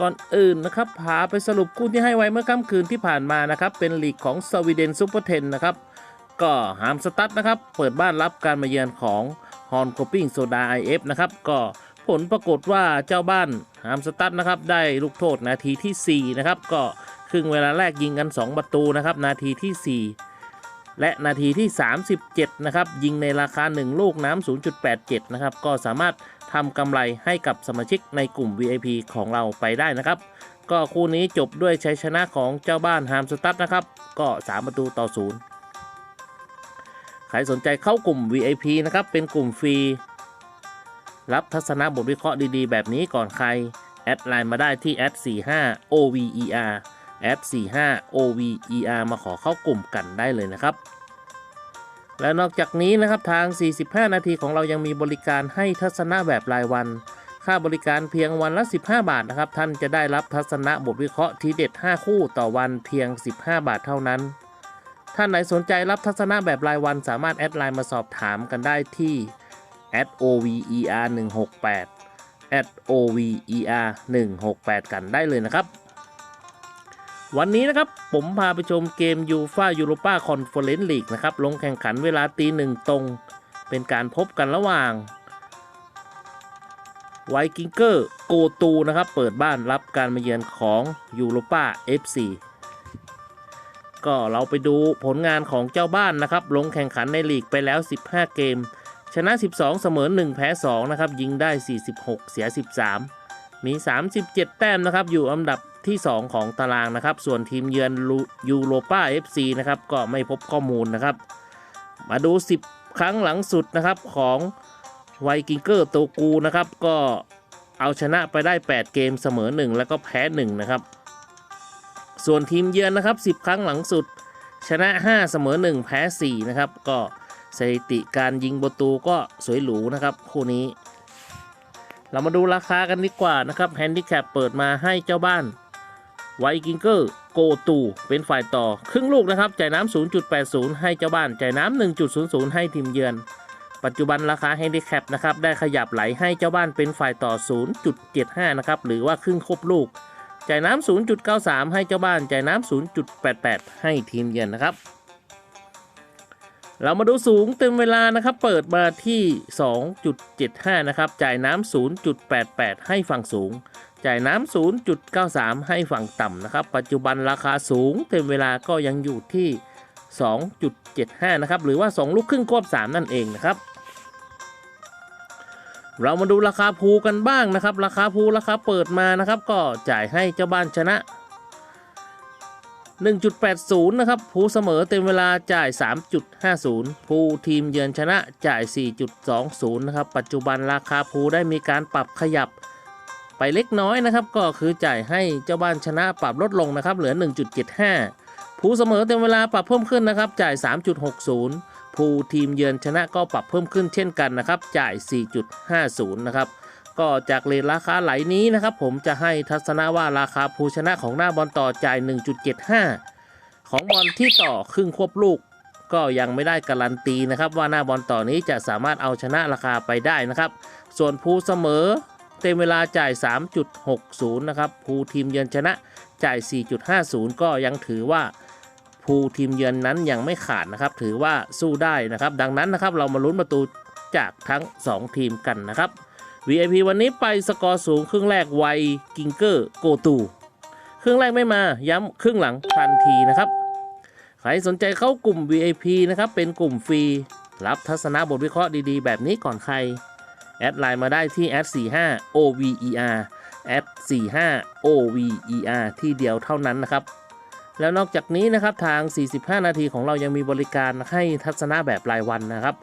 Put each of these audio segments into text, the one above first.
ก่อนอื่นนะครับพาไปสรุปคู่ที่ให้ไว้เมื่อค่ำคืนที่ผ่านมานะครับเป็นลีกของสวีเดนซูเปอร์เทนนะครับก็หามสตัดนะครับเปิดบ้านรับการมาเยือนของฮอนโคปิ้งโซดาไอเอฟนะครับก็ผลปรากฏว่าเจ้าบ้านหามสตัดนะครับได้ลูกโทษนาทีทีสี่ 4 นะครับ ก็ครึ่งเวลาแรกยิงกัน 2 ประตูนะครับนาทีทีสี่ 4 และนาทีที่ 37 นะครับ ยิงในราคา 1 ลูกน้ำ0.87 นะครับ ก็สามารถ ทำกำไรให้กับสมาชิกในกลุ่ม VIP ของเราไปได้นะครับ ก็คู่นี้จบด้วยชัยชนะของเจ้าบ้านฮามสตัดนะครับ ก็ 3 ประตูต่อ0ใครสนใจเข้ากลุ่ม VIP นะครับ เป็นกลุ่มฟรี รับทัศนะบทวิเคราะห์ดีๆ แบบนี้ก่อนใคร แอดไลน์มาได้ที่แอด45 OVER แอด45 OVER มาขอเข้ากลุ่มกันได้เลยนะครับ และนอกจากนี้นะครับทาง 45 นาทีของเรายังมีบริการให้ทัศนะแบบรายวัน ค่าบริการเพียงวันละ 15 บาทนะครับ ท่านจะได้รับทัศนะบทวิเคราะห์ทีเด็ด 5 คู่ต่อวันเพียง 15 บาทเท่านั้น ท่านไหนสนใจรับทัศนะแบบรายวันสามารถแอดไลน์มาสอบถามกันได้ที่ @over 168 @over 168 กันได้เลยนะครับ วันนี้นะครับผมพาไปชมเกมยูฟายูโรปาคอนเฟอเรนซ์ลีกนะครับลงแข่งขันเวลาตีหนึ่งตรง เป็นการพบกันระหว่างไวกิงเกอร์โกตูนะครับ เปิดบ้านรับการมาเยือนของยูโรปา FC ก็เราไปดูผลงานของเจ้าบ้านนะครับ ลงแข่งขันในลีกไปแล้ว 15 เกม ชนะ 12 เสมอ 1 แพ้ 2 นะครับ ยิงได้ 46 เสีย 13 มี 37 แต้มนะครับ อยู่อันดับ ที่ 2 ของตารางนะครับ ส่วนทีมเยือนยูโรป้า FC นะครับก็ไม่พบข้อมูลนะครับ มาดู 10 ครั้งหลังสุดนะครับของไวกิงเกอร์โตกูนะครับ ก็เอาชนะไปได้ 8 เกมเสมอ 1 แล้วก็แพ้ 1 นะครับ ส่วนทีมเยือนนะครับ 10 ครั้งหลังสุด ชนะ 5 เสมอ 1 แพ้ 4 นะครับ ก็สถิติการยิงประตูก็สวยหรูนะครับ คู่นี้ เรามาดูราคากันดีกว่านะครับแฮนดิแคปเปิดมาให้เจ้าบ้าน ไวกิงเกอร์โกตูเป็นฝ่ายต่อ ครึ่งลูกนะครับจ่ายน้ำ 0.80 ให้เจ้าบ้านจ่ายน้ำ 1.00 ให้ทีมเยือน ปัจจุบันราคาแฮนดิแคปนะครับได้ขยับไหลให้เจ้าบ้านเป็นฝ่ายต่อ 0.75 นะครับหรือว่าครึ่งครบลูกจ่ายน้ำ 0.93 ให้เจ้าบ้านจ่ายน้ำ 0.88 ให้ทีมเยือนนะครับ เรามาดูสูงเต็มเวลานะครับ เปิดมาที่ 2.75 นะครับ จ่ายน้ำ 0.88 ให้ฝั่งสูง จ่ายน้ำ 0.93 ให้ฝั่งต่ำนะครับ ปัจจุบันราคาสูง เต็มเวลาก็ยังอยู่ที่ 2.75 นะครับ หรือว่า 2 ลูกครึ่งควบ 3 นั่นเองนะครับ เรามาดูราคาภูกันบ้างนะครับ ราคาภูราคาเปิดมานะครับ ก็จ่ายให้เจ้าบ้านชนะ 1.80 นะครับ ภูเสมอเต็มเวลาจ่าย 3.50 ภูทีมเยือนชนะจ่าย 4.20 นะครับ ปัจจุบันราคาภูได้มีการปรับขยับ ไปเล็กน้อยนะครับ ก็คือจ่ายให้เจ้าบ้านชนะปรับลดลงนะครับ เหลือ 1.75ภูเสมอเต็มเวลาปรับเพิ่มขึ้นนะครับ จ่าย 3.60ภูทีมเยือนชนะก็ปรับเพิ่มขึ้นเช่นกันนะครับ จ่าย 4.50 นะครับก็จากเลทราคาไหลนี้นะครับ ผมจะให้ทัศนะว่าราคาภูชนะของหน้าบอลต่อจ่าย 1.75 ของบอลที่ต่อครึ่งควบลูก ก็ยังไม่ได้การันตีนะครับ ว่าหน้าบอลต่อนี้จะสามารถเอาชนะราคาไปได้นะครับ ส่วนภูเสมอ เต็มเวลาจ่าย 3.60 นะครับภูทีมเยือนชนะจ่าย 4.50 ก็ยังถือว่าภูทีมเยือนนั้นยังไม่ขาดนะครับ ถือว่าสู้ได้นะครับ ดังนั้นนะครับเรามาลุ้นประตูจากทั้ง 2 ทีมกันนะครับ VIP วันนี้ไปสกอร์สูงครึ่งแรกไวกิงเกอร์โกตูครึ่งแรกไม่มาย้ำครึ่งหลังทันทีนะครับ ใครสนใจเข้ากลุ่ม VIP นะครับเป็นกลุ่มฟรีรับทัศนะบทวิเคราะห์ดีๆ แบบนี้ก่อนใคร แอดไลน์มาได้ที่แอด45 OVER แอด45 OVER ที่เดียวเท่านั้นนะครับ แล้วนอกจากนี้นะครับทาง 45 นาทีของเรายังมีบริการให้ทัศนะแบบรายวันนะครับ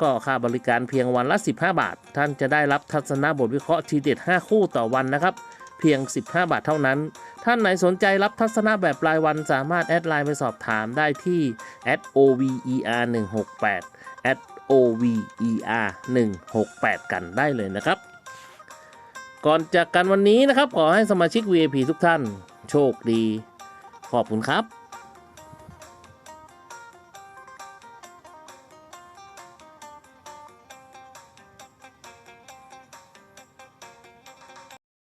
ก็ค่าบริการเพียงวันละ 15 บาท ท่านจะได้รับทัศนะบทวิเคราะห์ทีเด็ด 5 คู่ต่อวันนะครับเพียง 15 บาทเท่านั้น ท่านไหนสนใจรับทัศนะแบบรายวันสามารถแอดไลน์ไปสอบถามได้ที่ @over 168 @over 168 กันได้เลยนะครับ ก่อนจากกันวันนี้นะครับ ขอให้สมาชิก VIP ทุกท่าน โชคดี ขอบคุณครับ